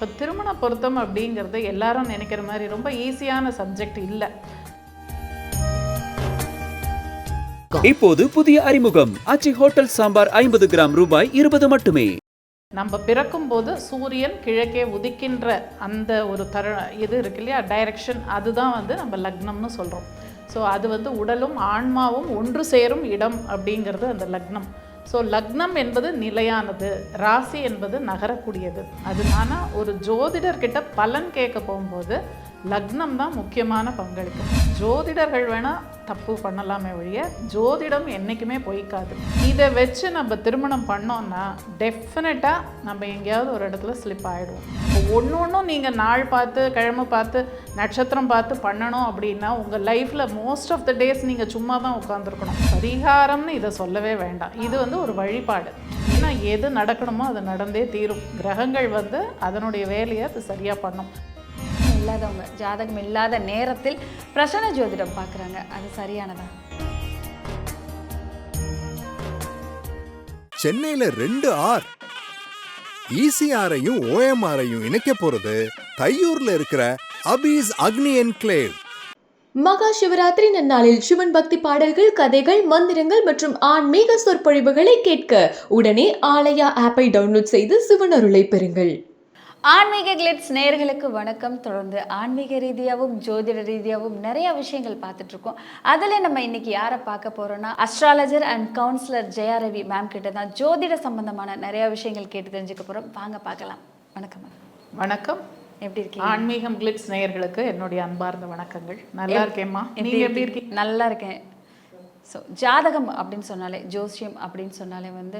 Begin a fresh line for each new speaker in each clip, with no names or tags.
இப்போ திருமண பொருத்தம் அப்படிங்கிறது எல்லாரும் நினைக்கிற மாதிரி ரொம்ப ஈஸியான சப்ஜெக்ட் இல்லை.
இப்போது புதிய அறிமுகம். ஆச்சி ஹோட்டல் சாம்பார் ஐம்பது கிராம் ரூபாய் இருபது மட்டுமே.
நம்ம பிறக்கும்போது சூரியன் கிழக்கே உதிக்கின்ற அந்த ஒரு தரு இது இருக்கு இல்லையா? டைரக்ஷன் அதுதான் வந்து நம்ம லக்னம்னு சொல்கிறோம் ஸோ அது வந்து உடலும் ஆன்மாவும் ஒன்று சேரும் இடம் அப்படிங்கிறது அந்த லக்னம். ஸோ லக்னம் என்பது நிலையானது ராசி என்பது நகரக்கூடியது. அதனால ஒரு ஜோதிடர்கிட்ட பலன் கேட்க போகும்போது லக்னம் தான் முக்கியமான பங்களிப்பு. ஜோதிடர்கள் வேணால் தப்பு பண்ணலாமே ஒழிய ஜோதிடம் என்றைக்குமே பொய்க்காது. இதை வச்சு நம்ம திருமணம் பண்ணோம்னா டெஃபினட்டாக நம்ம எங்கேயாவது ஒரு இடத்துல ஸ்லிப் ஆகிடுவோம் ஒன்று ஒன்றும் நீங்கள் நாள் பார்த்து கிழமை பார்த்து நட்சத்திரம் பார்த்து பண்ணணும் அப்படின்னா உங்கள் லைஃப்பில் மோஸ்ட் ஆஃப் த டேஸ் நீங்கள் சும்மா தான் உட்காந்துருக்கணும் பரிகாரம்னு இதை சொல்லவே வேண்டாம். இது வந்து ஒரு வழிபாடு. ஏன்னா எது நடக்கணுமோ அது நடந்தே தீரும். கிரகங்கள் வந்து அதனுடைய வேலையை அது சரியாக பண்ணும்.
இல்லாதவங்க ஜாதகம் இல்லாத நேரத்தில் பிரசன்ன ஜோதிடம் பார்க்குறாங்க. அது சரியானதா?
சென்னையில ரெண்டு ஆர். இசிஆரையும் ஓஎம்ஆரையும் இணைக்க போறது தையூர்ல இருக்கிற அபீஸ் அக்னி என்க்ளேவ்
மகா சிவராத்திரி நன்னாளில் சிவன் பக்தி பாடல்கள் கதைகள் மந்திரங்கள் மற்றும் ஆன்மீக சொற்பொழிவுகளை கேட்க உடனே ஆலயா ஆப்பை டவுன்லோட் செய்து சிவன் அருளை பெறுங்கள்.
ஆன்மீக கிளிட்ஸ் நேயர்களுக்கு வணக்கம். தொடர்ந்து ஆன்மீக ரீதியாகவும் ஜோதிட ரீதியாகவும் நிறைய விஷயங்கள் பார்த்துட்டு இருக்கோம் அதில் நம்ம இன்னைக்கு யாரை பார்க்க போறோம்னா astrologer and councillor Jaya Ravi ma'am கிட்ட தான் ஜோதிட சம்பந்தமான நிறைய விஷயங்கள் கேட்டு தெரிஞ்சுக்க போறோம். வாங்க பார்க்கலாம். வணக்கம்
வணக்கம்.
எப்படி இருக்கீங்க?
ஆன்மீகம் கிளிட்ஸ் நேயர்களுக்கு என்னுடைய அன்பார்ந்த வணக்கங்கள். நல்லா இருக்கேம்மா. நீங்க எப்படி இருக்கீங்க?
நல்லா இருக்கேன். ஸோ ஜாதகம் அப்படின்னு சொன்னாலே ஜோசியம் அப்படின்னு சொன்னாலே வந்து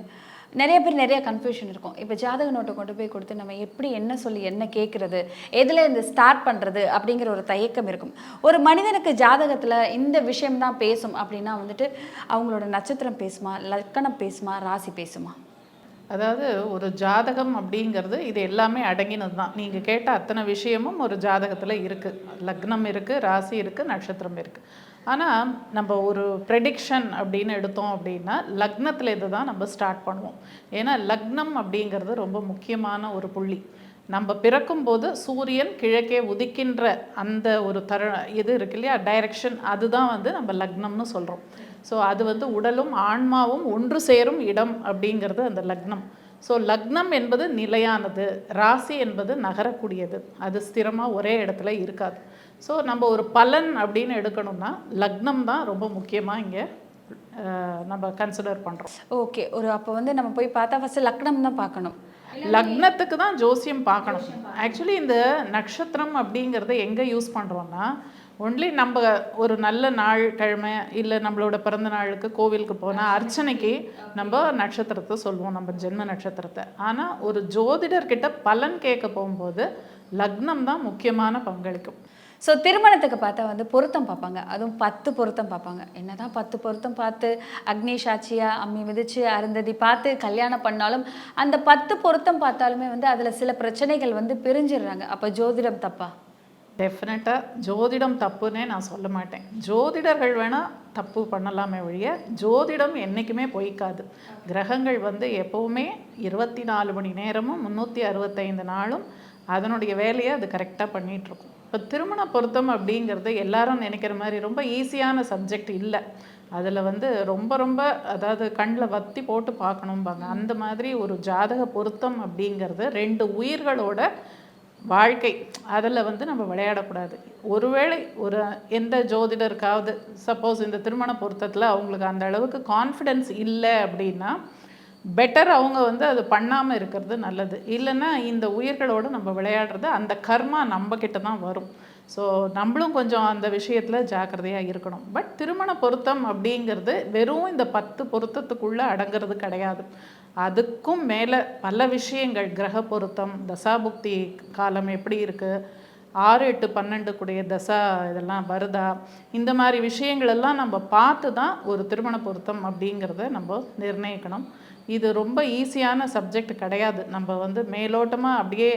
நிறைய பேர் நிறைய கன்ஃபியூஷன் இருக்கும். இப்போ ஜாதக நோட்டை கொண்டு போய் கொடுத்து நம்ம எப்படி என்ன சொல்லி என்ன கேட்குறது எதில் இந்த ஸ்டார்ட் பண்ணுறது அப்படிங்கிற ஒரு தயக்கம் இருக்கும். ஒரு மனிதனுக்கு ஜாதகத்தில் இந்த விஷயம்தான் பேசும் அப்படின்னா வந்துட்டு அவங்களோட நட்சத்திரம் பேசுமா லக்கணம் பேசுமா ராசி பேசுமா?
அதாவது ஒரு ஜாதகம் அப்படிங்கிறது இது எல்லாமே அடங்கினது தான். நீங்கள் கேட்ட அத்தனை விஷயமும் ஒரு ஜாதகத்தில் இருக்குது லக்னம் இருக்குது ராசி இருக்குது நட்சத்திரம் இருக்குது ஆனால் நம்ம ஒரு ப்ரெடிக்ஷன் அப்படின்னு எடுத்தோம் அப்படின்னா லக்னத்துலேருந்து தான் நம்ம ஸ்டார்ட் பண்ணுவோம். ஏன்னா லக்னம் அப்படிங்கிறது ரொம்ப முக்கியமான ஒரு புள்ளி. நம்ம பிறக்கும்போது சூரியன் கிழக்கே உதிக்கின்ற அந்த ஒரு தர இது இருக்கு இல்லையா டைரக்ஷன் அதுதான் வந்து நம்ம லக்னம்னு சொல்கிறோம் ஸோ அது வந்து உடலும் ஆன்மாவும் ஒன்று சேரும் இடம் அப்படிங்கிறது அந்த லக்னம். ஸோ லக்னம் என்பது நிலையானது ராசி என்பது நகரக்கூடியது அது ஸ்திரமாக ஒரே இடத்துல இருக்காது. ஸோ நம்ம ஒரு பலன் அப்படின்னு எடுக்கணும்னா லக்னம் தான் ரொம்ப முக்கியமாக இங்கே நம்ம கன்சிடர் பண்ணுறோம்
ஓகே ஒரு அப்போ வந்து நம்ம போய் பார்த்தா ஃபஸ்ட்டு லக்னம் தான் பார்க்கணும்.
லக்னத்துக்கு தான் ஜோசியம் பார்க்கணும். ஆக்சுவலி இந்த நட்சத்திரம் அப்படிங்கிறத எங்கே யூஸ் பண்ணுறோன்னா ஒன்லி நம்ம ஒரு நல்ல நாள் கிழமை இல்லை நம்மளோட பிறந்த நாளுக்கு கோவிலுக்கு போனால் அர்ச்சனைக்கு நம்ம நட்சத்திரத்தை சொல்லுவோம் நம்ம ஜென்ம நட்சத்திரத்தை. ஆனால் ஒரு ஜோதிடர்கிட்ட பலன் கேட்க போகும்போது லக்னம் தான் முக்கியமான பங்களிக்கும்.
ஸோ திருமணத்துக்கு பார்த்தா வந்து பொருத்தம் பார்ப்பாங்க. அதுவும் பத்து பொருத்தம் பார்ப்பாங்க. என்னதான் பத்து பொருத்தம் பார்த்து அக்னி சாட்சியா அம்மி மிதிச்சு அருந்ததி பார்த்து கல்யாணம் பண்ணாலும் அந்த பத்து பொருத்தம் பார்த்தாலுமே வந்து அதில் சில பிரச்சனைகள் வந்து பிரிஞ்சிடுறாங்க. அப்போ ஜோதிடம் தப்பா?
டெஃபினட்டாக ஜோதிடம் தப்புன்னே நான் சொல்ல மாட்டேன். ஜோதிடர்கள் வேணால் தப்பு பண்ணலாமே ஒழிய ஜோதிடம் என்றைக்குமே பொய்க்காது. கிரகங்கள் வந்து எப்போவுமே இருபத்தி நாலு மணி நேரமும் முந்நூற்றி அறுபத்தைந்து நாளும் அதனுடைய வேலையை அது கரெக்டாக பண்ணிகிட்ருக்கும் இப்போ திருமண பொருத்தம் அப்படிங்கிறது எல்லாரும் நினைக்கிற மாதிரி ரொம்ப ஈஸியான சப்ஜெக்ட் இல்லை. அதில் வந்து ரொம்ப ரொம்ப அதாவது கண்ணில் வத்தி போட்டு பார்க்கணும்பாங்க. அந்த மாதிரி ஒரு ஜாதக பொருத்தம் அப்படிங்கிறது ரெண்டு உயிர்களோட வாழ்க்கை அதில் வந்து நம்ம விளையாடக்கூடாது. ஒருவேளை ஒரு எந்த ஜோதிடருக்காவது சப்போஸ் இந்த திருமண பொருத்தத்தில் அவங்களுக்கு அந்த அளவுக்கு கான்ஃபிடென்ஸ் இல்லை அப்படின்னா பெட்டர் அவங்க வந்து அது பண்ணாமல் இருக்கிறது நல்லது. இல்லைன்னா இந்த உயிர்களோடு நம்ம விளையாடுறது அந்த கர்மா நம்மக்கிட்ட தான் வரும். ஸோ நம்மளும் கொஞ்சம் அந்த விஷயத்தில் ஜாக்கிரதையாக இருக்கணும். பட் திருமண பொருத்தம் அப்படிங்கிறது வெறும் இந்த பத்து பொருத்தத்துக்குள்ளே அடங்கிறது கிடையாது. அதுக்கும் மேலே பல விஷயங்கள் கிரக பொருத்தம் தசாபுக்தி காலம் எப்படி இருக்குது ஆறு எட்டு பன்னெண்டு கூடிய தசா இதெல்லாம் வருதா இந்த மாதிரி விஷயங்களெல்லாம் நம்ம பார்த்து தான் ஒரு திருமண பொருத்தம் அப்படிங்கிறத நம்ம நிர்ணயிக்கணும். இது ரொம்ப ஈஸியான சப்ஜெக்ட் கிடையாது. நம்ம வந்து மேலோட்டமாக அப்படியே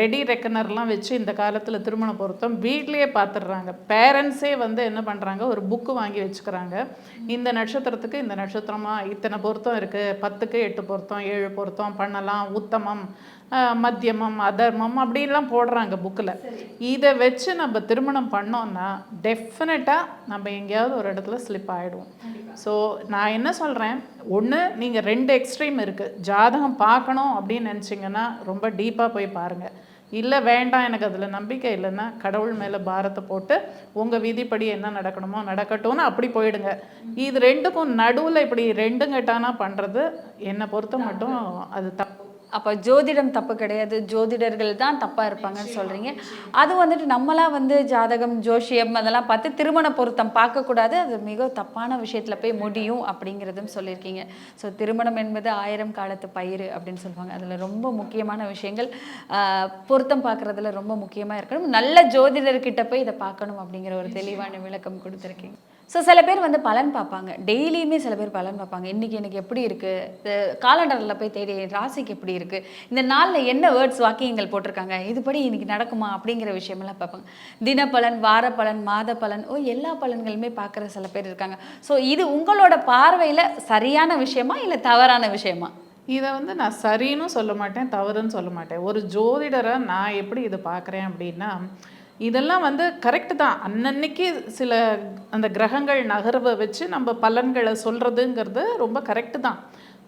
ரெடி ரெக்கனர்லாம் வச்சு இந்த காலத்தில் திருமண பொருத்தம் வீட்லேயே பார்த்துடுறாங்க பேரண்ட்ஸே வந்து என்ன பண்ணுறாங்க ஒரு புக்கு வாங்கி வச்சுக்கிறாங்க. இந்த நட்சத்திரத்துக்கு இந்த நட்சத்திரமாக இத்தனை பொருத்தம் இருக்குது பத்துக்கு எட்டு பொருத்தம் ஏழு பொருத்தம் பண்ணலாம். உத்தமம். மத்தியமம் அதர்மம் அப்படின்லாம் போடுறாங்க புக்கில் இதை வச்சு நம்ம திருமணம் பண்ணோம்னா டெஃபினட்டாக நம்ம எங்கேயாவது ஒரு இடத்துல ஸ்லிப் ஆகிடுவோம் ஸோ நான் என்ன சொல்கிறேன் ஒன்று நீங்கள் ரெண்டு எக்ஸ்ட்ரீம் இருக்குது ஜாதகம் பார்க்கணும் அப்படின்னு நினச்சிங்கன்னா ரொம்ப டீப்பாக போய் பாருங்கள் இல்லை வேண்டாம் எனக்கு அதில் நம்பிக்கை இல்லைன்னா கடவுள் மேலே பாரத்தை போட்டு உங்கள் விதிப்படி என்ன நடக்கணுமோ நடக்கட்டும்னு அப்படி போயிடுங்க. இது ரெண்டுக்கும் நடுவில் இப்படி ரெண்டும் கட்டானா பண்ணுறது என்னை பொறுத்த மட்டும் அது தப்பு.
அப்போ ஜோதிடம் தப்பு கிடையாது. ஜோதிடர்கள் தான் தப்பாக இருப்பாங்கன்னு சொல்கிறீங்க அது வந்துட்டு நம்மளா வந்து ஜாதகம் ஜோஷியம் அதெல்லாம் பார்த்து திருமண பொருத்தம் பார்க்கக்கூடாது அது மிக தப்பான விஷயத்தில் போய் முடியும் அப்படிங்கிறதும் சொல்லியிருக்கீங்க. ஸோ திருமணம் என்பது ஆயிரம் காலத்து பயிர் அப்படின்னு சொல்லுவாங்க. அதில் ரொம்ப முக்கியமான விஷயங்கள் பொருத்தம் பார்க்குறதுல ரொம்ப முக்கியமாக இருக்கணும். நல்ல ஜோதிடர்கிட்ட போய் இதை பார்க்கணும் அப்படிங்கிற ஒரு தெளிவான விளக்கம் கொடுத்துருக்கீங்க. ஸோ சில பேர் வந்து பலன் பார்ப்பாங்க. டெய்லியுமே சில பேர் பலன் பார்ப்பாங்க. இன்றைக்கி எனக்கு எப்படி இருக்குது காலண்டரில் போய் தேடி ராசிக்கு எப்படி இருக்குது இந்த நாளில் என்ன வேர்ட்ஸ் வாக்கியங்கள் போட்டிருக்காங்க? இதுபடி இன்றைக்கி நடக்குமா? அப்படிங்கிற விஷயமெல்லாம் பார்ப்பாங்க. தினப்பலன் வார பலன் மாத பலன் ஓ எல்லா பலன்களுமே பார்க்குற சில பேர் இருக்காங்க. ஸோ இது உங்களோட பார்வையில் சரியான விஷயமா இல்லை தவறான விஷயமா?
இதை வந்து நான் சரின்னு சொல்ல மாட்டேன் தவறுன்னு சொல்ல மாட்டேன். ஒரு ஜோதிடரை நான் எப்படி இதை பார்க்குறேன் அப்படின்னா இதெல்லாம் வந்து கரெக்டு தான். அன்னன்னைக்கு சில அந்த கிரகங்கள் நகர்வை வச்சு நம்ம பலன்களை சொல்கிறதுங்கிறது ரொம்ப கரெக்டு தான்.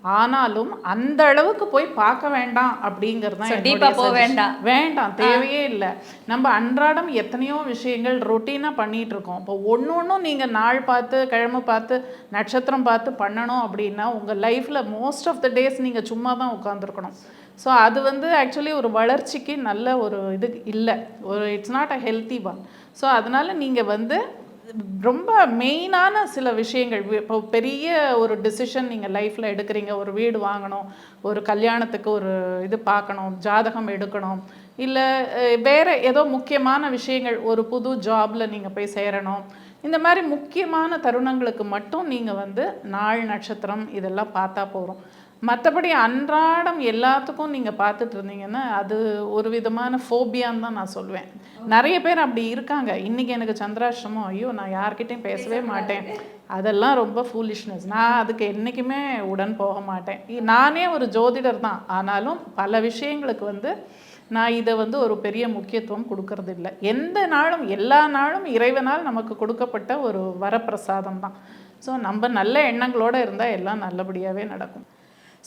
ஆனாலும் அந்த அளவுக்கு போய் பார்க்க வேண்டாம் அப்படிங்கிறது
ஆ போக. வேண்டாம்.
வேண்டாம் தேவையே இல்லை. நம்ம அன்றாடம் எத்தனையோ விஷயங்கள் ரொட்டீனாக பண்ணிட்டு இருக்கோம். இப்போ ஒன்று ஒன்றும் நீங்கள் நாள் பார்த்து கிழமை பார்த்து நட்சத்திரம் பார்த்து பண்ணணும் அப்படின்னா உங்கள் லைஃப்பில் மோஸ்ட் ஆஃப் த டேஸ் நீங்கள் சும்மா தான் உட்காந்துருக்கணும் ஸோ அது வந்து ஆக்சுவலி ஒரு வளர்ச்சிக்கு நல்ல ஒரு இது இல்லை. ஒரு it's not a healthy one so அதனால் நீங்கள் வந்து ரொம்ப மெயினான சில விஷயங்கள். இப்போ பெரிய ஒரு டிசிஷன் நீங்கள் லைஃப்பில் எடுக்கிறீங்க. ஒரு வீடு வாங்கணும். ஒரு கல்யாணத்துக்கு ஒரு இது பார்க்கணும். ஜாதகம் எடுக்கணும். இல்லை வேறு ஏதோ முக்கியமான விஷயங்கள். ஒரு புது ஜாபில் நீங்கள் போய் சேரணும். இந்த மாதிரி முக்கியமான தருணங்களுக்கு மட்டும் நீங்கள் வந்து நாள் நட்சத்திரம் இதெல்லாம் பார்த்தா போகிறோம் மற்றபடி அன்றாடம் எல்லாத்துக்கும் நீங்கள் பார்த்துட்டு இருந்தீங்கன்னா அது ஒரு விதமான ஃபோபியான்னு தான் நான் சொல்லுவேன் நிறைய பேர் அப்படி இருக்காங்க. இன்றைக்கி எனக்கு சந்திராஷ்டமம் ஐயோ நான் யார்கிட்டயும் பேசவே மாட்டேன். அதெல்லாம் ரொம்ப ஃபூலிஷ்னஸ் நான் அதுக்கு என்றைக்குமே உடன் போக மாட்டேன். நானே ஒரு ஜோதிடர் தான். ஆனாலும் பல விஷயங்களுக்கு வந்து நான் இதை வந்து ஒரு பெரிய முக்கியத்துவம் கொடுக்கறது இல்லை எந்த நாளும் எல்லா நாளும் இறைவனால் நமக்கு கொடுக்கப்பட்ட ஒரு வரப்பிரசாதம் தான். ஸோ நம்ம நல்ல எண்ணங்களோடு இருந்தால் எல்லாம் நல்லபடியாகவே நடக்கும்.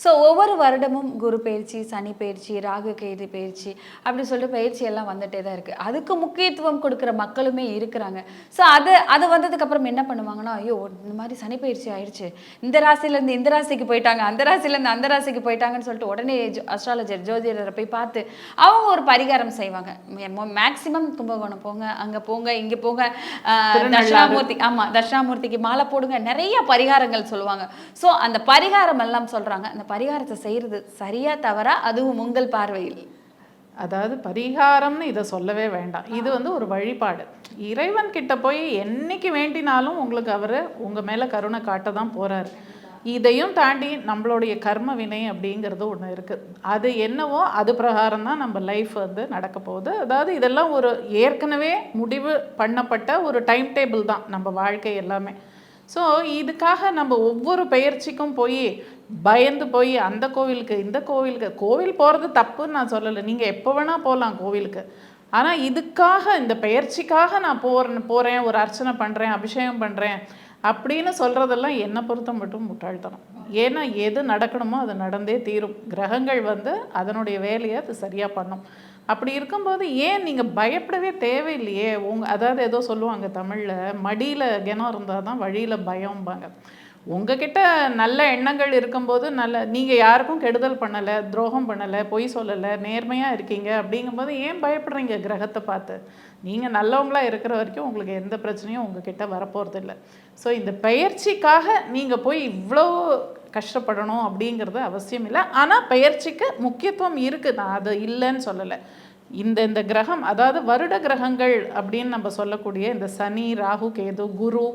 ஸோ ஒவ்வொரு வருடமும் குரு பயிற்சி சனி பயிற்சி ராகு கேது பயிற்சி அப்படி சொல்லிட்டு பயிற்சி எல்லாம் வந்துட்டே தான் இருக்குது அதுக்கு முக்கியத்துவம் கொடுக்குற மக்களுமே இருக்கிறாங்க. ஸோ அது அது வந்ததுக்கப்புறம் என்ன பண்ணுவாங்கன்னா ஐயோ இந்த மாதிரி சனி பயிற்சி ஆயிடுச்சு. இந்த ராசிலேருந்து இந்த ராசிக்கு போயிட்டாங்க அந்த ராசிலேருந்து அந்த ராசிக்கு போயிட்டாங்கன்னு சொல்லிட்டு உடனே அஸ்ட்ராலஜர் ஜோதிடரை போய் பார்த்து அவங்க ஒரு பரிகாரம் செய்வாங்க. மேக்சிமம் கும்பகோணம் போங்க அங்கே போங்க இங்கே போங்க. தட்சிணாமூர்த்தி ஆமாம் தட்சிணாமூர்த்திக்கு மாலை போடுங்க நிறைய பரிகாரங்கள் சொல்லுவாங்க. ஸோ அந்த பரிகாரம் எல்லாம் சொல்கிறாங்க அந்த பரிகாரத்தை செய்கிறது சரியா தவறா? அதுவும் உங்கள் பார்வையில்.
அதாவது பரிகாரம்னு இதை சொல்லவே வேண்டாம். இது வந்து ஒரு வழிபாடு. இறைவன் கிட்ட போய் என்னைக்கு வேண்டினாலும் உங்களுக்கு அவர் உங்கள் மேலே கருணை காட்ட தான் போகிறாரு இதையும் தாண்டி நம்மளுடைய கர்ம வினை அப்படிங்கிறது ஒன்று இருக்குது அது என்னவோ அது பிரகாரம் தான் நம்ம லைஃப் வந்து நடக்க போகுது. அதாவது இதெல்லாம் ஒரு ஏற்கனவே முடிவு பண்ணப்பட்ட ஒரு டைம் டேபிள் தான் நம்ம வாழ்க்கை எல்லாமே. ஸோ இதுக்காக நம்ம ஒவ்வொரு பயிற்சிக்கும் போய் பயந்து போய் அந்த கோவிலுக்கு இந்த கோவிலுக்கு கோவில் போகிறது தப்புன்னு நான் சொல்லலை. நீங்கள் எப்போ வேணால் போகலாம் கோவிலுக்கு. ஆனால் இதுக்காக இந்த பயிற்சிக்காக நான் போகிறேன் போகிறேன் ஒரு அர்ச்சனை பண்ணுறேன் அபிஷேகம் பண்ணுறேன் அப்படின்னு சொல்கிறதெல்லாம் என்னை பொறுத்த மட்டும் முட்டாள்தனம். ஏன்னா எது நடக்கணுமோ அது நடந்தே தீரும். கிரகங்கள் வந்து அதனுடைய வேலையை அது சரியாக பண்ணும். அப்படி இருக்கும்போது ஏன் நீங்கள் பயப்படவே தேவையில்லையே? உங்கள் அதாவது ஏதோ சொல்லுவாங்க தமிழில் மடியில் கிணம் இருந்தால் தான் வழியில் பயம்பாங்க. உங்ககிட்ட நல்ல எண்ணங்கள் இருக்கும்போது நல்ல நீங்கள் யாருக்கும் கெடுதல் பண்ணலை துரோகம் பண்ணலை பொய் சொல்லலை நேர்மையாக இருக்கீங்க அப்படிங்கும்போது ஏன் பயப்படுறீங்க கிரகத்தை பார்த்து? நீங்கள் நல்லவங்களாக இருக்கிற வரைக்கும் உங்களுக்கு எந்த பிரச்சனையும் உங்ககிட்ட வரப்போகிறது இல்லை ஸோ இந்த பயிற்சிக்காக நீங்கள் போய் இவ்வளோ கஷ்டப்படணும் அப்படிங்கிறது அவசியம் இல்லை. ஆனால் பயிற்சிக்கு முக்கியத்துவம் இருக்குது நான் அது இல்லைன்னு சொல்லலை. இந்த இந்த கிரகம் அதாவது வருட கிரகங்கள் அப்படின்னு நம்ம சொல்லக்கூடிய இந்த சனி ராகு கேது குரு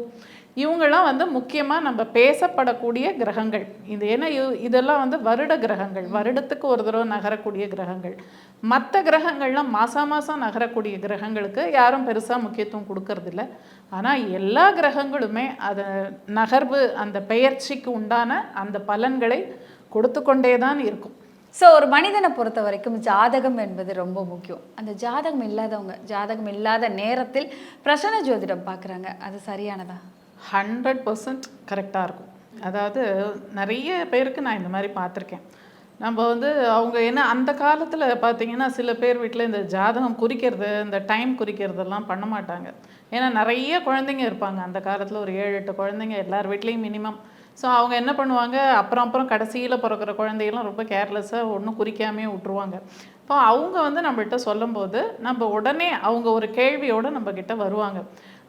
இவங்கெல்லாம் வந்து முக்கியமாக நம்ம பேசப்படக்கூடிய கிரகங்கள். இது ஏன்னா இதெல்லாம் வந்து வருட கிரகங்கள். வருடத்துக்கு ஒரு தடவை நகரக்கூடிய கிரகங்கள். மற்ற கிரகங்கள்லாம் மாதம் மாதம் நகரக்கூடிய கிரகங்களுக்கு யாரும் பெருசாக முக்கியத்துவம் கொடுக்கறதில்ல. ஆனால் எல்லா கிரகங்களுமே அதை நகர்வு அந்த பெயர்ச்சிக்கு உண்டான அந்த பலன்களை கொடுத்து கொண்டே தான் இருக்கும்.
ஸோ ஒரு மனிதனை பொறுத்த வரைக்கும் ஜாதகம் என்பது ரொம்ப முக்கியம். அந்த ஜாதகம் இல்லாதவங்க ஜாதகம் இல்லாத நேரத்தில் பிரசன்ன ஜோதிடம் பார்க்குறாங்க. அது சரியானதா?
ஹண்ட்ரட் பர்சன்ட் கரெக்டாக இருக்கும். அதாவது நிறைய பேருக்கு நான் இந்த மாதிரி பார்த்துருக்கேன். நம்ம வந்து அவங்க என்ன அந்த காலத்தில் பார்த்தீங்கன்னா சில பேர் வீட்டில் இந்த ஜாதகம் குறிக்கிறது இந்த டைம் குறிக்கிறதெல்லாம் பண்ண மாட்டாங்க. ஏன்னா நிறைய குழந்தைங்க இருப்பாங்க. அந்த காலத்தில் ஒரு ஏழு எட்டு குழந்தைங்க எல்லார் வீட்லேயும் மினிமம் ஸோ அவங்க என்ன பண்ணுவாங்க? அப்புறம் அப்புறம் கடைசியில் பிறக்கிற குழந்தைகள்லாம் ரொம்ப கேர்லெஸ்ஸாக ஒன்றும் குறிக்காமே விட்ருவாங்க இப்போ அவங்க வந்து நம்மள்கிட்ட சொல்லும்போது நம்ம உடனே அவங்க ஒரு கேள்வியோடு நம்மக்கிட்ட வருவாங்க.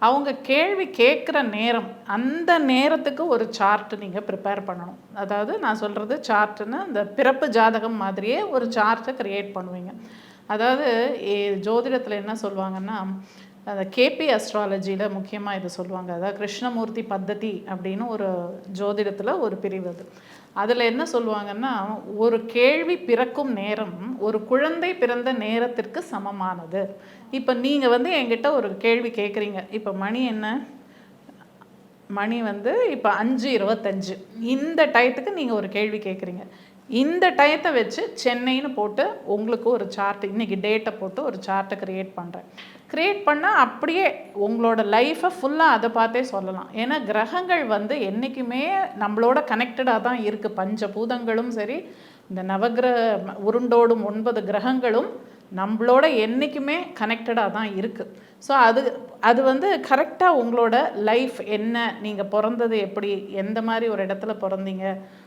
அவங்க கேள்வி கேட்குற நேரம் அந்த நேரத்துக்கு ஒரு சார்ட் நீங்கள் ப்ரிப்பேர் பண்ணணும். அதாவது நான் சொல்கிறது சார்ட்டுன்னு இந்த பிறப்பு ஜாதகம் மாதிரியே ஒரு சார்ட்டை க்ரியேட் பண்ணுவீங்க. அதாவது ஜோதிடத்தில் என்ன சொல்லுவாங்கன்னா அந்த கேபி அஸ்ட்ராலஜியில் முக்கியமாக இது சொல்லுவாங்க. அதாவது கிருஷ்ணமூர்த்தி பத்ததி அப்படின்னு ஒரு ஜோதிடத்தில் ஒரு பிரிவு அது. அதில் என்ன சொல்லுவாங்கன்னா ஒரு கேள்வி பிறக்கும் நேரம் ஒரு குழந்தை பிறந்த நேரத்திற்கு சமமானது. இப்போ நீங்கள் வந்து என்கிட்ட ஒரு கேள்வி கேட்குறீங்க இப்போ மணி என்ன? மணி வந்து இப்போ அஞ்சு இருபத்தஞ்சு. இந்த டயத்துக்கு நீங்கள் ஒரு கேள்வி கேட்குறீங்க இந்த டயத்தை வச்சு சென்னைன்னு போட்டு உங்களுக்கு ஒரு சார்ட் இன்னைக்கு டேட்டை போட்டு ஒரு சார்ட்டை க்ரியேட் பண்ணுறேன் க்ரியேட் பண்ணால் அப்படியே உங்களோட லைஃப்பை ஃபுல்லாக அதை பார்த்தே சொல்லலாம். ஏன்னா கிரகங்கள் வந்து என்றைக்குமே நம்மளோட கனெக்டடாக தான் இருக்குது பஞ்சபூதங்களும் சரி இந்த நவகிரக உருண்டோடும் ஒன்பது கிரகங்களும் நம்மளோட என்றைக்குமே கனெக்டடாக தான் இருக்குது ஸோ அது அது வந்து கரெக்டாக உங்களோட லைஃப் என்ன நீங்கள் பிறந்தது எப்படி எந்த மாதிரி ஒரு இடத்துல பிறந்தீங்க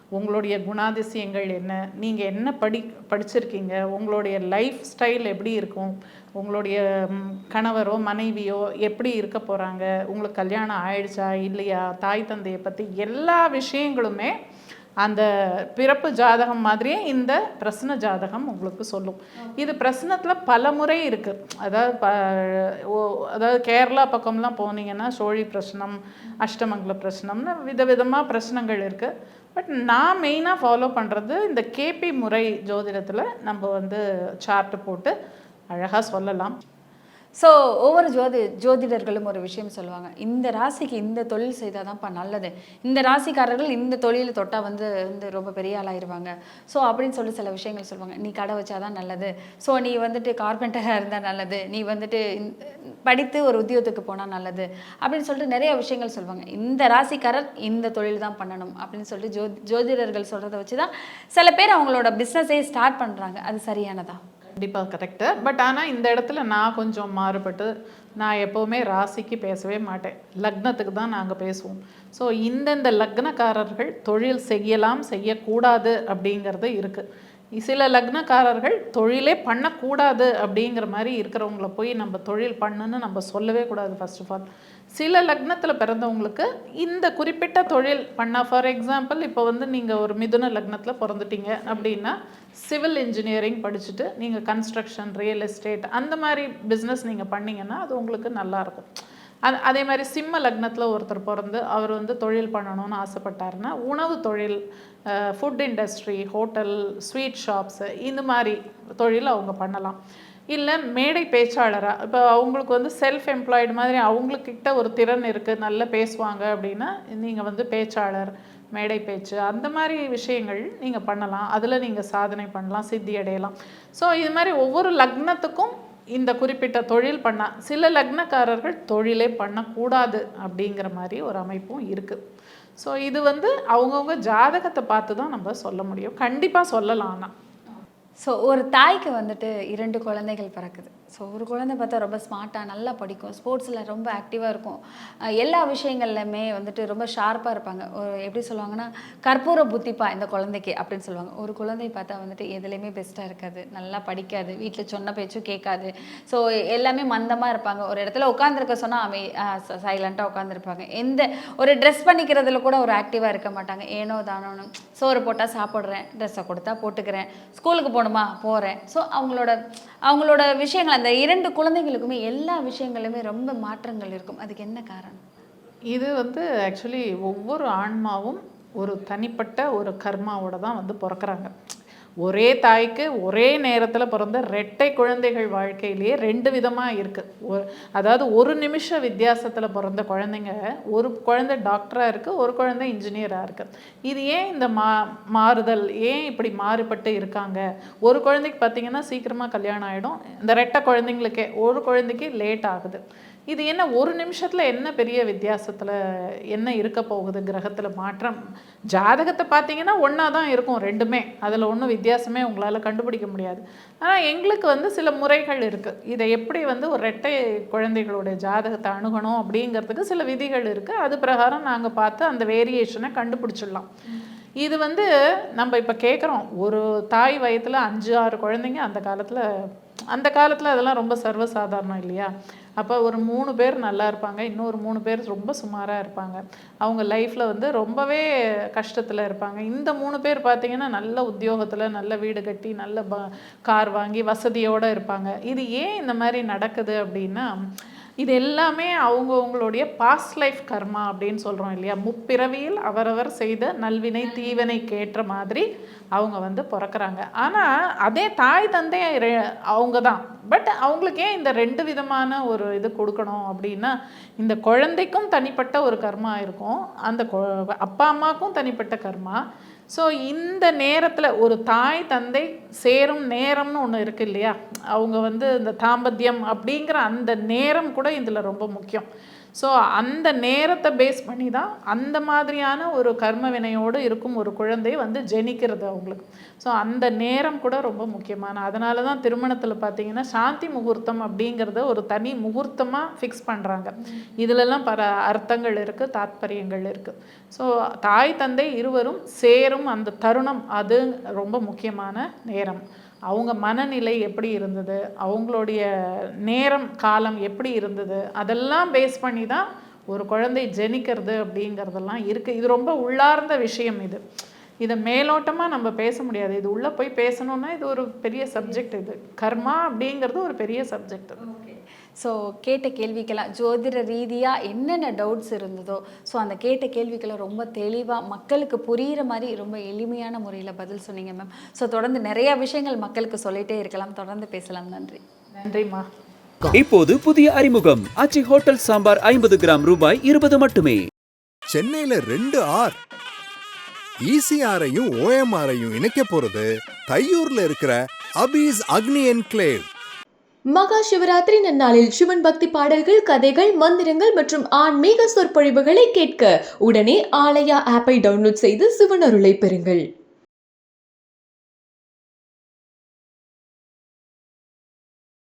உங்களுடைய குணாதிசயங்கள் என்ன? நீங்கள் என்ன படி படிச்சிருக்கீங்க? உங்களுடைய லைஃப் ஸ்டைல் எப்படி இருக்கும்? உங்களுடைய கணவரோ மனைவியோ எப்படி இருக்க போகிறாங்க உங்களுக்கு கல்யாணம் ஆயிடுச்சா? இல்லையா? தாய் தந்தையை பற்றி எல்லா விஷயங்களுமே அந்த பிறப்பு ஜாதகம் மாதிரியே இந்த பிரசன ஜாதகம் உங்களுக்கு சொல்லும். இது பிரசனத்தில் பல முறை இருக்குது அதாவது ப ஓ- அதாவது கேரளா பக்கம்லாம் போனீங்கன்னா சோழி பிரசனம் அஷ்டமங்கல பிரசனம்னு விதவிதமாக பிரச்சனங்கள் இருக்குது பட் நான் மெயினாக ஃபாலோ பண்ணுறது இந்த கேபி முறை ஜோதிடத்தில் நம்ம வந்து சார்ட்டு போட்டு அழகாக சொல்லலாம்.
ஸோ ஒவ்வொரு ஜோதி ஜோதிடர்களும் ஒரு விஷயம் சொல்லுவாங்க. இந்த ராசிக்கு இந்த தொழில் செய்தால் தான்ப்பா நல்லது. இந்த ராசிக்காரர்கள் இந்த தொழில் தொட்டால் வந்து வந்து ரொம்ப பெரிய ஆளாயிருவாங்க. ஸோ அப்படின்னு சொல்லி சில விஷயங்கள் சொல்லுவாங்க. நீ கடை வச்சாதான் நல்லது. ஸோ நீ வந்துட்டு கார்பெண்டராக இருந்தால் நல்லது. நீ வந்துட்டு படித்து ஒரு உத்தியோகத்துக்கு போனால் நல்லது. அப்படின்னு சொல்லிட்டு நிறைய விஷயங்கள் சொல்லுவாங்க. இந்த ராசிக்காரர் இந்த தொழில் தான் பண்ணணும் அப்படின்னு சொல்லிட்டு ஜோ ஜோதிடர்கள் சொல்கிறத வச்சு தான் சில பேர் அவங்களோட பிஸ்னஸே ஸ்டார்ட் பண்ணுறாங்க அது சரியானதா?
கண்டிப்பாக கரெக்டு பட் ஆனால் இந்த இடத்துல நான் கொஞ்சம் மாறுபட்டு நான் எப்போவுமே ராசிக்கு பேசவே மாட்டேன். லக்னத்துக்கு தான் நாங்கள் பேசுவோம். ஸோ இந்தந்த லக்னக்காரர்கள் தொழில் செய்யலாம் செய்யக்கூடாது அப்படிங்கிறது இருக்குது சில லக்னக்காரர்கள் தொழிலே பண்ணக்கூடாது அப்படிங்கிற மாதிரி இருக்கிறவங்கள போய் நம்ம தொழில் பண்ணுன்னு நம்ம சொல்லவே கூடாது ஃபர்ஸ்ட் ஆஃப் ஆல் சில லக்னத்தில் பிறந்தவங்களுக்கு இந்த குறிப்பிட்ட தொழில் பண்ண ஃபார் எக்ஸாம்பிள் இப்போ வந்து நீங்கள் ஒரு மிதுன லக்னத்தில் பிறந்துட்டீங்க அப்படின்னா சிவில் இன்ஜினியரிங் படிச்சுட்டு நீங்கள் கன்ஸ்ட்ரக்ஷன் ரியல் எஸ்டேட் அந்த மாதிரி பிஸ்னஸ் நீங்கள் பண்ணிங்கன்னா அது உங்களுக்கு நல்லாயிருக்கும் அது அதே மாதிரி சிம்ம லக்னத்தில் ஒருத்தர் பிறந்து அவர் வந்து தொழில் பண்ணணும்னு ஆசைப்பட்டாருன்னா உணவு தொழில் food industry hotel sweet shops இந்த மாதிரி தொழில் அவங்க பண்ணலாம். இல்லை மேடை பேச்சாளராக இப்போ அவங்களுக்கு வந்து செல்ஃப் எம்ப்ளாய்டு மாதிரி அவங்களுக்கிட்ட ஒரு திறன் இருக்குது நல்லா பேசுவாங்க அப்படின்னா நீங்கள் வந்து பேச்சாளர் மேடை பேச்சு அந்த மாதிரி விஷயங்கள் நீங்கள் பண்ணலாம். அதில் நீங்கள் சாதனை பண்ணலாம் சித்தி அடையலாம். ஸோ இது மாதிரி ஒவ்வொரு லக்னத்துக்கும் இந்த குறிப்பிட்ட தொழில் பண்ண சில லக்னக்காரர்கள் தொழிலே பண்ணக்கூடாது அப்படிங்கிற மாதிரி ஒரு அமைப்பும் இருக்குது ஸோ இது வந்து அவங்கவுங்க ஜாதகத்தை பார்த்து தான் நம்ம சொல்ல முடியும். கண்டிப்பாக சொல்லலாம் ஆனால்
ஸோ ஒரு தாய்க்கு வந்துட்டு இரண்டு குழந்தைகள் பிறக்குது. ஸோ ஒரு குழந்தை பார்த்தா ரொம்ப ஸ்மார்ட்டாக நல்லா படிக்கும். ஸ்போர்ட்ஸில் ரொம்ப ஆக்டிவாக இருக்கும். எல்லா விஷயங்கள்லையுமே வந்துட்டு ரொம்ப ஷார்ப்பாக இருப்பாங்க. ஒரு எப்படி சொல்லுவாங்கன்னா கற்பூர புத்திப்பா இந்த குழந்தைக்கு அப்படின்னு சொல்லுவாங்க. ஒரு குழந்தை பார்த்தா வந்துட்டு எதுலேயுமே பெஸ்ட்டாக இருக்காது. நல்லா படிக்காது. வீட்டில் சொன்ன பேச்சும் கேட்காது. ஸோ எல்லாமே மந்தமாக இருப்பாங்க. ஒரு இடத்துல உட்காந்துருக்க சொன்னால் அமை சைலண்ட்டாக உட்காந்துருப்பாங்க எந்த ஒரு ட்ரெஸ் பண்ணிக்கிறதுல கூட ஒரு ஆக்டிவாக இருக்க மாட்டாங்க. ஏனோ தானோன்னு. சோறு போட்டால் சாப்பிட்றேன். ட்ரெஸ்ஸை கொடுத்தா போட்டுக்கிறேன். ஸ்கூலுக்கு போகணுமா? போகிறேன் ஸோ அவங்களோட அவங்களோட விஷயங்கள் அந்த இரண்டு குழந்தைங்களுக்குமே எல்லா விஷயங்களுமே ரொம்ப மாற்றங்கள் இருக்கும். அதுக்கு என்ன காரணம்?
இது வந்து ஆக்சுவலி ஒவ்வொரு ஆன்மாவும் ஒரு தனிப்பட்ட ஒரு கர்மாவோட தான் வந்து பிறக்கறாங்க. ஒரே தாய்க்கு ஒரே நேரத்தில் பிறந்த ரெட்டை குழந்தைகள் வாழ்க்கையிலேயே ரெண்டு விதமாக இருக்குது அதாவது ஒரு நிமிஷ வித்தியாசத்தில் பிறந்த குழந்தைங்க ஒரு குழந்தை டாக்டராக இருக்குது ஒரு குழந்தை இன்ஜினியராக இருக்குது இது ஏன் இந்த மா மாறுதல் ஏன் இப்படி மாறுபட்டு இருக்காங்க? ஒரு குழந்தைக்கு பார்த்தீங்கன்னா சீக்கிரமாக கல்யாணம் ஆகிடும் இந்த ரெட்டை குழந்தைங்களுக்கே ஒரு குழந்தைக்கு லேட் ஆகுது. இது என்ன ஒரு நிமிஷத்தில் என்ன பெரிய வித்தியாசத்தில் என்ன இருக்க போகுது கிரகத்தில் மாற்றம்? ஜாதகத்தை பார்த்தீங்கன்னா ஒன்றா தான் இருக்கும் ரெண்டுமே. அதில் ஒன்றும் வித்தியாசமே உங்களால் கண்டுபிடிக்க முடியாது. ஆனால் எங்களுக்கு வந்து சில முறைகள் இருக்குது இதை எப்படி வந்து ஒரு ரெட்டை குழந்தைகளுடைய ஜாதகத்தை அணுகணும் அப்படிங்கிறதுக்கு சில விதிகள் இருக்குது அது பிரகாரம் நாங்கள் பார்த்து அந்த வேரியேஷனை கண்டுபிடிச்சிடலாம். இது வந்து நம்ம இப்போ கேட்குறோம் ஒரு தாய் வயத்தில் அஞ்சு ஆறு குழந்தைங்க அந்த காலத்தில் அந்த காலத்தில் அதெல்லாம் ரொம்ப சர்வசாதாரணம் இல்லையா? அப்போ ஒரு மூணு பேர் நல்லா இருப்பாங்க இன்னொரு மூணு பேர் ரொம்ப சுமாராக இருப்பாங்க. அவங்க லைஃப்பில் வந்து ரொம்பவே கஷ்டத்தில் இருப்பாங்க. இந்த மூணு பேர் பார்த்தீங்கன்னா நல்ல உத்தியோகத்தில் நல்ல வீடு கட்டி நல்ல ப கார் வாங்கி வசதியோடு இருப்பாங்க. இது ஏன் இந்த மாதிரி நடக்குது அப்படின்னா இது எல்லாமே அவங்கவுங்களுடைய பாஸ்ட் லைஃப் கர்மா அப்படின்னு சொல்கிறோம் இல்லையா? முப்பிறவியில் அவரவர் செய்த நல்வினை தீவினைக்கு ஏற்ற மாதிரி அவங்க வந்து பிறக்கறாங்க. ஆனால் அதே தாய் தந்தை அவங்க தான் பட் அவங்களுக்கு ஏன் இந்த ரெண்டு விதமான ஒரு இது கொடுக்கணும் அப்படின்னா இந்த குழந்தைக்கும் தனிப்பட்ட ஒரு கர்மா இருக்கும். அந்த கொ- அப்பா அம்மாவுக்கும் தனிப்பட்ட கர்மா. ஸோ இந்த நேரத்தில் ஒரு தாய் தந்தை சேரும் நேரம்னு ஒன்று இருக்கு இல்லையா? அவங்க வந்து இந்த தாம்பத்தியம் அப்படிங்கிற அந்த நேரம் கூட இதில் ரொம்ப முக்கியம். ஸோ அந்த நேரத்தை பேஸ் பண்ணி தான் அந்த மாதிரியான ஒரு கர்ம வினையோடு இருக்கும் ஒரு குழந்தை வந்து ஜெனிக்கிறது அவங்களுக்கு. ஸோ அந்த நேரம் கூட ரொம்ப முக்கியமான. அதனால தான் திருமணத்தில் பார்த்தீங்கன்னா சாந்தி முகூர்த்தம் அப்படிங்கிறத ஒரு தனி முகூர்த்தமாக ஃபிக்ஸ் பண்ணுறாங்க இதிலெல்லாம் பல அர்த்தங்கள் இருக்குது தாத்பரியங்கள் இருக்குது ஸோ தாய் தந்தை இருவரும் சேரும் அந்த தருணம் அது ரொம்ப முக்கியமான நேரம். அவங்க மனநிலை எப்படி இருந்தது? அவங்களுடைய நேரம் காலம் எப்படி இருந்தது? அதெல்லாம் பேஸ் பண்ணி தான் ஒரு குழந்தை ஜெனிக்கிறது அப்படிங்கிறதெல்லாம் இருக்குது இது ரொம்ப உள்ளார்ந்த விஷயம் இது. இதை மேலோட்டமாக நம்ம பேச முடியாது. இது உள்ளே போய் பேசணுன்னா இது ஒரு பெரிய சப்ஜெக்ட் இது. கர்மா அப்படிங்கிறது ஒரு பெரிய சப்ஜெக்ட்
ஸோ கேட்ட கேள்விக்கெல்லாம் ஜோதிட ரீதியாக என்னென்ன டவுட்ஸ் இருந்ததோ ஸோ அந்த கேட்ட கேள்விக்கெல்லாம் ரொம்ப தெளிவாக மக்களுக்கு புரிகிற மாதிரி ரொம்ப எளிமையான முறையில் பதில் சொன்னீங்க மேம் ஸோ தொடர்ந்து நிறைய விஷயங்கள் மக்களுக்கு சொல்லிட்டே இருக்கலாம். தொடர்ந்து பேசலாம். நன்றி.
நன்றிம்மா.
இப்போது புதிய அறிமுகம். ஆச்சி ஹோட்டல் சாம்பார் ஐம்பது கிராம் ரூபாய் இருபது மட்டுமே.
சென்னையில ரெண்டு ஆர். ஈசிஆரையும் ஓஎம்ஆரையும் இணைக்க போறது தையூர்ல இருக்கிற அபீஸ் அக்னி என்க்ளேவ்
மகா சிவராத்திரி நன்னாளில் சிவன் பக்தி பாடல்கள் கதைகள் மந்திரங்கள் மற்றும் ஆன்மீக சொற்பொழிவுகளை கேட்க உடனே ஆலயா ஆப்பை டவுன்லோட் செய்து சிவன் அருளை பெறுங்கள்.